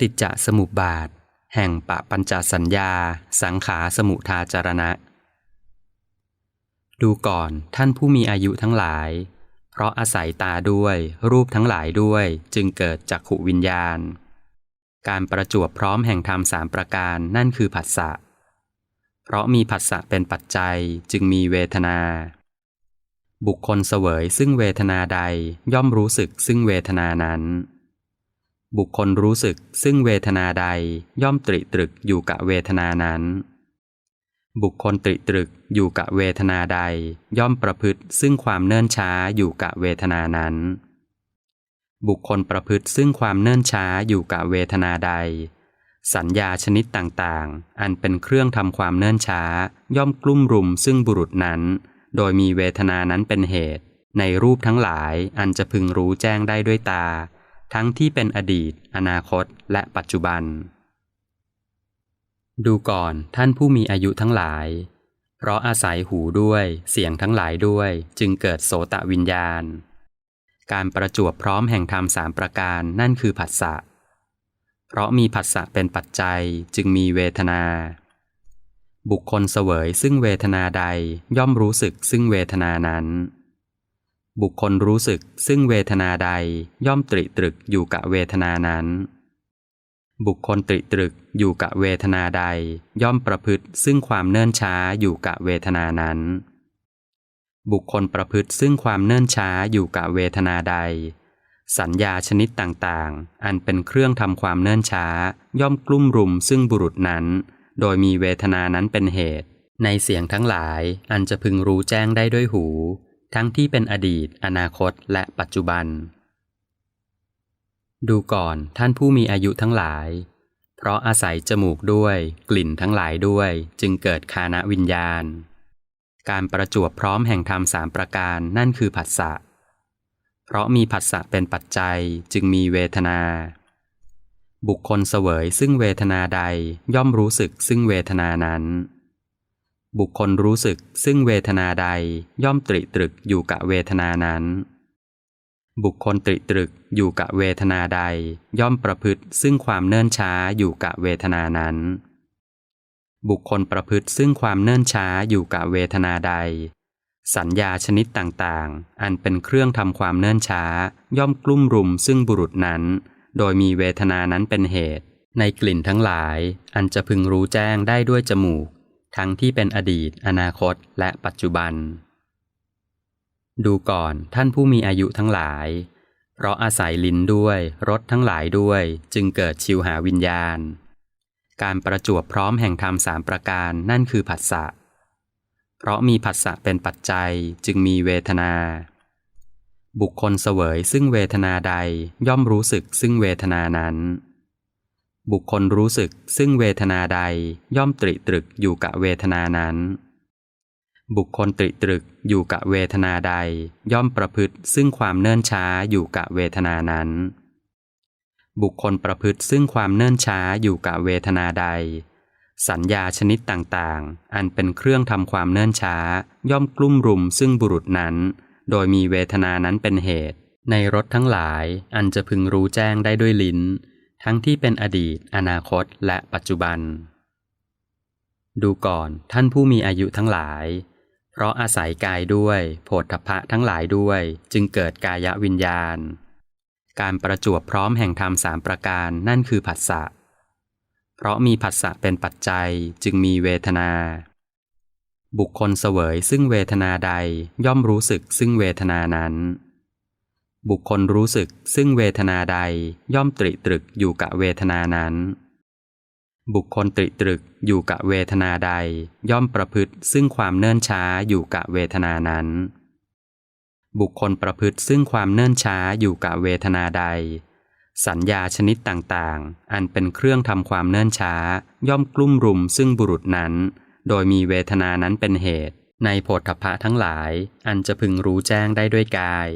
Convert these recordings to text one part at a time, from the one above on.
ฏิจจสมุปบาท แห่งปะปัญจสัญญา สังขาสมุทาจารณะ ดูก่อนท่านผู้มีอายุทั้งหลาย เพราะอาศัยตาด้วย รูปทั้งหลายด้วยจึงเกิดจักขุวิญญาณ การประจวบพร้อมแห่งธรรมสามประการนั่นคือผัสสะเพราะมีผัสสะเป็นปัจจัยจึงมีเวทนา บุคคลเสวยซึ่งเวทนาใดย่อมรู้สึกซึ่งเวทนานั้น บุคคลรู้สึกซึ่งเวทนาใดย่อมตริตรึกอยู่กับเวทนานั้น บุคคลตริตรึกอยู่กับเวทนาใดย่อมประพฤติซึ่งความเนิ่นช้าอยู่กับเวทนานั้น บุคคลประพฤติซึ่งความเนิ่นช้าอยู่กับเวทนาใด สัญญาชนิดต่างๆ อันเป็นเครื่องทำความเนิ่นช้าย่อมกลุ่มรุมซึ่งบุรุษนั้น โดยมีเวทนานั้นเป็นเหตุ ในรูปทั้งหลายอันจะพึงรู้แจ้งได้ด้วยตา ทั้งที่เป็นอดีต อนาคต และปัจจุบัน ดูก่อนท่านผู้มีอายุทั้งหลาย เพราะอาศัยหูด้วยเสียงทั้งหลายด้วย จึงเกิดโสตะวิญญาณ การประจวบพร้อมแห่งธรรมสามประการนั่นคือผัสสะเพราะมีผัสสะเป็นปัจจัยจึงมีเวทนา บุคคลเสวยซึ่งเวทนาใดย่อมรู้สึกซึ่งเวทนานั้น บุคคลรู้สึกซึ่งเวทนาใดย่อมตริตรึกอยู่กับเวทนานั้น บุคคลตริตรึกอยู่กับเวทนาใดย่อมประพฤติซึ่งความเนิ่นช้าอยู่กับเวทนานั้น บุคคลประพฤติซึ่งความเนิ่นช้าอยู่กับเวทนาใด สัญญาชนิดต่างๆ อันเป็นเครื่องทำความเนิ่นช้า ย่อมกลุ่มรุมซึ่งบุรุษนั้น โดยมีเวทนานั้นเป็นเหตุ ในเสียงทั้งหลายอันจะพึงรู้แจ้งได้ด้วยหู ทั้งที่เป็นอดีต อนาคต และปัจจุบัน ดูก่อนท่านผู้มีอายุทั้งหลาย เพราะอาศัยจมูกด้วย กลิ่นทั้งหลายด้วย จึงเกิดคานะวิญญาณ การประจวบพร้อมแห่งธรรมสามประการนั่นคือผัสสะ เพราะมีผัสสะเป็นปัจจัยจึงมีเวทนา บุคคลเสวยซึ่งเวทนาใดย่อมรู้สึกซึ่งเวทนานั้น บุคคลรู้สึกซึ่งเวทนาใดย่อมตริตรึกอยู่กับเวทนานั้น บุคคลตริตรึกอยู่กับเวทนาใด ย่อมประพฤติซึ่งความเนิ่นช้าอยู่กับเวทนานั้น บุคคลประพฤติซึ่งความเนิ่นช้าอยู่กับเวทนาใด สัญญาชนิดต่างๆ อันเป็นเครื่องทำความเนิ่นช้า ย่อมกลุ่มรุมซึ่งบุรุษนั้น โดยมีเวทนานั้นเป็นเหตุ ในกลิ่นทั้งหลาย อันจะพึงรู้แจ้งได้ด้วยจมูก ทั้งที่เป็นอดีต อนาคต และปัจจุบัน ดูก่อนท่านผู้มีอายุทั้งหลาย เพราะอาศัยลิ้นด้วยรสทั้งหลายด้วย จึงเกิดชิวหาวิญญาณ การประจวบพร้อมแห่งธรรมสามประการนั่นคือผัสสะเพราะมีผัสสะเป็นปัจจัยจึงมีเวทนา บุคคลเสวยซึ่งเวทนาใดย่อมรู้สึกซึ่งเวทนานั้น บุคคลรู้สึกซึ่งเวทนาใดย่อมตริตรึกอยู่กับเวทนานั้น บุคคลตริตรึกอยู่กับเวทนาใดย่อมประพฤติซึ่งความเนิ่นช้าอยู่กับเวทนานั้น บุคคลประพฤติซึ่งความเนิ่นช้าอยู่กับเวทนาใด สัญญาชนิดต่างๆ อันเป็นเครื่องทำความเนิ่นช้า ย่อมกลุ่มรุมซึ่งบุรุษนั้น โดยมีเวทนานั้นเป็นเหตุ ในรถทั้งหลายอันจะพึงรู้แจ้งได้ด้วยลิ้น ทั้งที่เป็นอดีต อนาคต และปัจจุบัน ดูก่อนท่านผู้มีอายุทั้งหลาย เพราะอาศัยกายด้วยโผฏฐพะทั้งหลายด้วย จึงเกิดกายวิญญาณ การประจวบพร้อมแห่งธรรมสามประการนั่นคือผัสสะ เพราะมีผัสสะเป็นปัจจัยจึงมีเวทนา บุคคลเสวยซึ่งเวทนาใดย่อมรู้สึกซึ่งเวทนานั้น บุคคลรู้สึกซึ่งเวทนาใดย่อมตริตรึกอยู่กับเวทนานั้น บุคคลตริตรึกอยู่กับเวทนาใดย่อมประพฤติซึ่งความเนิ่นช้าอยู่กับเวทนานั้น บุคคลประพฤติซึ่งความเนิ่นช้าอยู่กับเวทนาใด สัญญาชนิดต่างๆ อันเป็นเครื่องทำความเนิ่นช้าย่อมกลุ่มรุมซึ่งบุรุษนั้น โดยมีเวทนานั้นเป็นเหตุ ในโพธพะทั้งหลายอันจะพึงรู้แจ้งได้ด้วยกาย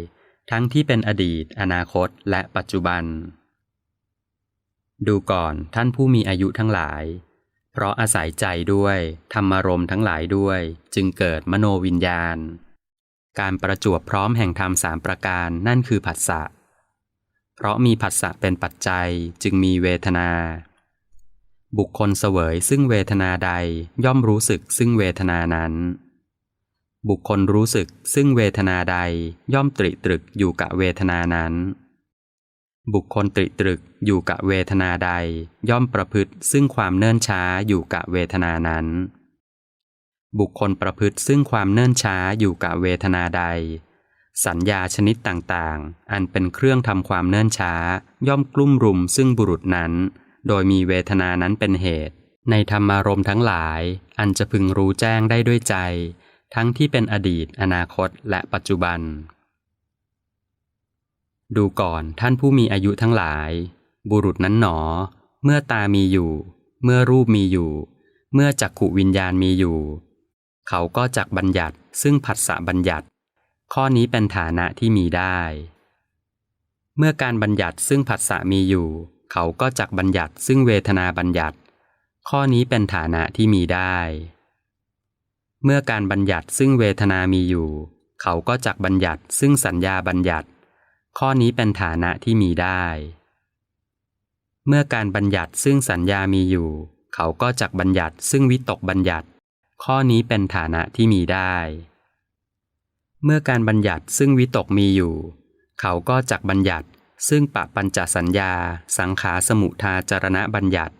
ทั้งที่เป็นอดีต อนาคต และปัจจุบัน ดูก่อนท่านผู้มีอายุทั้งหลาย เพราะอาศัยใจด้วย ธรรมารมทั้งหลายด้วย จึงเกิดมโนวิญญาณ การประจวบพร้อมแห่งธรรมสามประการนั่นคือผัสสะ เพราะมีผัสสะเป็นปัจจัยจึงมีเวทนา บุคคลเสวยซึ่งเวทนาใดย่อมรู้สึกซึ่งเวทนานั้น บุคคลรู้สึกซึ่งเวทนาใดย่อมตริตรึกอยู่กับเวทนานั้น บุคคลตริตรึกอยู่กับเวทนาใดย่อมประพฤติซึ่งความเนิ่นช้าอยู่กับเวทนานั้น บุคคลประพฤติซึ่งความเนิ่นช้าอยู่กับเวทนาใด สัญญาชนิดต่างๆ อันเป็นเครื่องทำความเนิ่นช้า ย่อมกลุ่มรุมซึ่งบุรุษนั้น โดยมีเวทนานั้นเป็นเหตุ ในธรรมารมณ์ทั้งหลาย อันจะพึงรู้แจ้งได้ด้วยใจ ทั้งที่เป็นอดีต อนาคต และปัจจุบัน ดูก่อนท่านผู้มีอายุทั้งหลาย บุรุษนั้นหนอ เมื่อตามีอยู่ เมื่อรูปมีอยู่ เมื่อจักขุวิญญาณมีอยู่ เขาก็จักบัญญัติ ซึ่งผัสสะบัญญัติ ข้อนี้เป็นฐานะที่มีได้ เมื่อการบัญญัติซึ่งผัสสะมีอยู่ เขาก็จักบัญญัติ ซึ่งเวทนาบัญญัติ ข้อนี้เป็นฐานะที่มีได้ เมื่อการบัญญัติซึ่งเวทนามีอยู่ เขาก็จักบัญญัติซึ่งสัญญาบัญญัติ ข้อนี้เป็นฐานะที่มีได้ เมื่อการบัญญัติซึ่งสัญญามีอยู่ เขาก็จักบัญญัติซึ่งวิตกบัญญัติ ข้อนี้เป็นฐานะที่มีได้ เมื่อการบัญญัติซึ่งวิตกมีอยู่ เขาก็จักบัญญัติซึ่งปะปัญจสัญญา สังขาสมุทาจารณบัญญัติ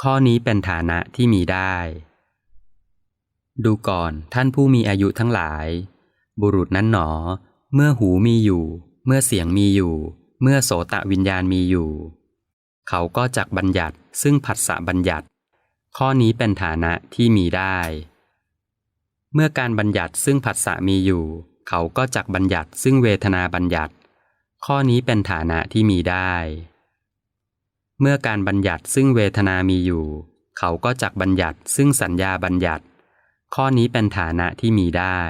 ข้อนี้เป็นฐานะที่มีได้ ดูก่อนท่านผู้มีอายุทั้งหลาย บุรุษนั้นหนอ เมื่อหูมีอยู่ เมื่อเสียงมีอยู่ เมื่อโสตะวิญญาณมีอยู่ เขาก็จักบัญญัติซึ่งผัสสะบัญญัติ ข้อนี้เป็นฐานะที่มีได้ เมื่อการบัญญัติซึ่งผัสสะมีอยู่ เขาก็จักบัญญัติซึ่งเวทนาบัญญัติ ข้อนี้เป็นฐานะที่มีได้ เมื่อการบัญญัติซึ่งเวทนามีอยู่ เขาก็จักบัญญัติซึ่งสัญญาบัญญัติ ข้อนี้เป็นฐานะที่มีได้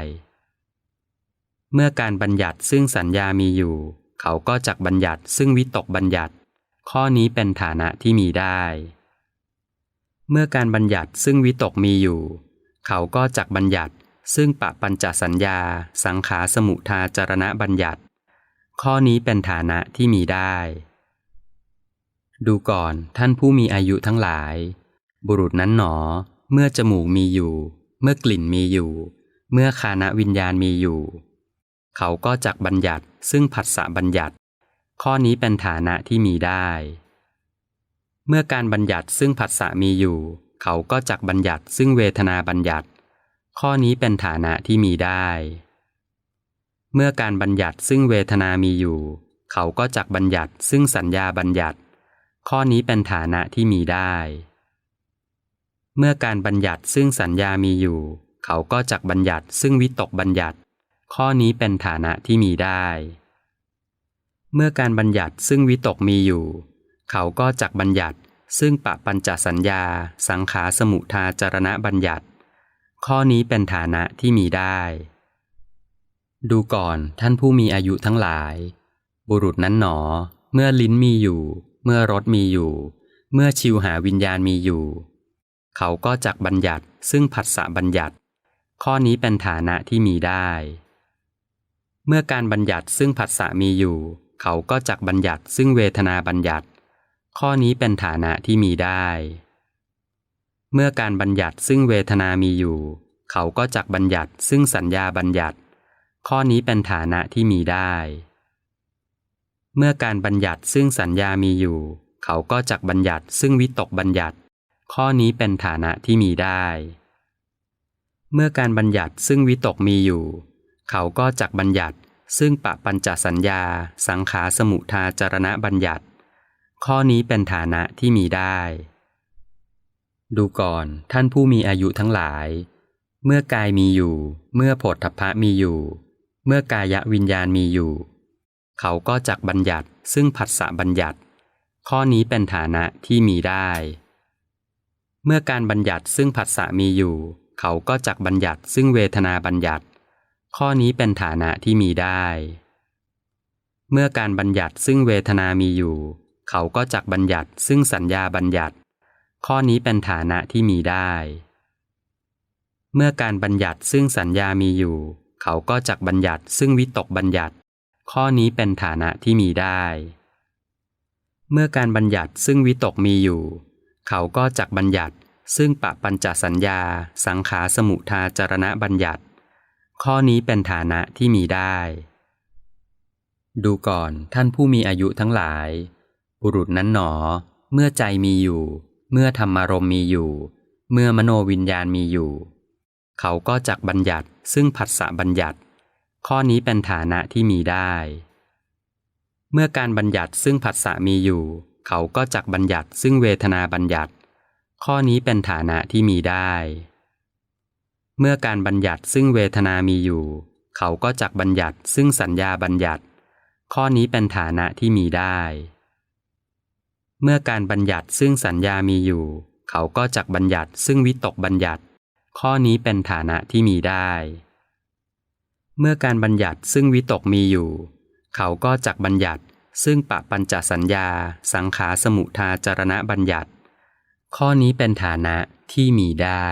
เมื่อการบัญญัติซึ่งสัญญามีอยู่ เขาก็จักบัญญัติซึ่งวิตกบัญญัติ ข้อนี้เป็นฐานะที่มีได้ เมื่อการบัญญัติซึ่งวิตกมีอยู่ เขาก็จักบัญญัติซึ่งปะปัญจสัญญา สังขาสมุทาจารณบัญญัติ ข้อนี้เป็นฐานะที่มีได้ ดูก่อนท่านผู้มีอายุทั้งหลาย บุรุษนั้นหนอ เมื่อจมูกมีอยู่ เมื่อกลิ่นมีอยู่ เมื่อคานวิญญาณมีอยู่ เขาก็จักบัญญัติซึ่งผัสสะบัญญัติ ข้อนี้เป็นฐานะที่มีได้ เมื่อการบัญญัติซึ่งผัสสะมีอยู่ เขาก็จักบัญญัติซึ่งเวทนาบัญญัติ ข้อนี้เป็นฐานะที่มีได้ เมื่อการบัญญัติซึ่งเวทนามีอยู่ เขาก็จักบัญญัติซึ่งสัญญาบัญญัติ ข้อนี้เป็นฐานะที่มีได้ เมื่อการบัญญัติซึ่งสัญญามีอยู่ เขาก็จักบัญญัติซึ่งวิตกบัญญัติ ข้อนี้เป็นฐานะที่มีได้ เมื่อการบัญญัติซึ่งวิตกมีอยู่ เขาก็จักบัญญัติซึ่งปะปัญจสัญญา สังขาสมุทาจารณบัญญัติ ข้อนี้เป็นฐานะที่มีได้ ดูก่อนท่านผู้มีอายุทั้งหลาย บุรุษนั้นหนอ เมื่อลิ้นมีอยู่ เมื่อรสมีอยู่ เมื่อชิวหาวิญญาณมีอยู่ เขาก็จักบัญญัติซึ่งผัสสะบัญญัติ ข้อนี้เป็นฐานะที่มีได้ เมื่อการบัญญัติซึ่งผัสสะมีอยู่ เขาก็จักบัญญัติซึ่งเวทนาบัญญัติ ข้อนี้เป็นฐานะที่มีได้ เมื่อการบัญญัติซึ่งเวทนามีอยู่ เขาก็จักบัญญัติซึ่งสัญญาบัญญัติ ข้อนี้เป็นฐานะที่มีได้ เมื่อการบัญญัติซึ่งสัญญามีอยู่ เขาก็จักบัญญัติซึ่งวิตกบัญญัติ ข้อนี้เป็นฐานะที่มีได้ เมื่อการบัญญัติซึ่งวิตกมีอยู่ เขาก็จักบัญญัติซึ่งปะปัญจสัญญา สังขาสมุทาจารณะบัญญัติ ข้อนี้เป็นฐานะที่มีได้ ดูก่อนท่านผู้มีอายุทั้งหลาย เมื่อกายมีอยู่ เมื่อโผฏฐัพพะมีอยู่ เมื่อกายวิญญาณมีอยู่ เขาก็จักบัญญัติซึ่งผัสสะบัญญัติ ข้อนี้เป็นฐานะที่มีได้ เมื่อการบัญญัติซึ่งผัสสะมีอยู่ เขาก็จักบัญญัติซึ่งเวทนาบัญญัติ ข้อนี้เป็นฐานะที่มีได้ เมื่อการบัญญัติซึ่งเวทนามีอยู่ เขาก็จักบัญญัติซึ่งสัญญาบัญญัติ ข้อนี้เป็นฐานะที่มีได้ เมื่อการบัญญัติซึ่งสัญญามีอยู่ เขาก็จักบัญญัติซึ่งวิตกบัญญัติ ข้อนี้เป็นฐานะที่มีได้ เมื่อการบัญญัติซึ่งวิตกมีอยู่ เขาก็จักบัญญัติ ซึ่งปะปัญจสัญญา สังขารสมุทาจารณบัญญัติ ข้อนี้เป็นฐานะที่มีได้ ดูก่อนท่านผู้มีอายุทั้งหลาย บุรุษนั้นหนอ เมื่อใจมีอยู่ เมื่อธรรมารมมีอยู่ เมื่อมโนวิญญาณมีอยู่ เขาก็จักบัญญัติ ซึ่งผัสสะบัญญัติ ข้อนี้เป็นฐานะที่มีได้ เมื่อการบัญญัติซึ่งผัสสะมีอยู่ เขาก็จักบัญญัติซึ่งเวทนาบัญญัติ ข้อนี้เป็นฐานะที่มีได้ เมื่อการบัญญัติซึ่งเวทนามีอยู่ เขาก็จักบัญญัติซึ่งสัญญาบัญญัติ ข้อนี้เป็นฐานะที่มีได้ เมื่อการบัญญัติซึ่งสัญญามีอยู่ เขาก็จักบัญญัติซึ่งวิตกบัญญัติ ข้อนี้เป็นฐานะที่มีได้ เมื่อการบัญญัติซึ่งวิตกมีอยู่ เขาก็จักบัญญัติ ซึ่งปะปัญจสัญญา สังขารสมุทาจารณบัญญัติ ข้อนี้เป็นฐานะที่มีได้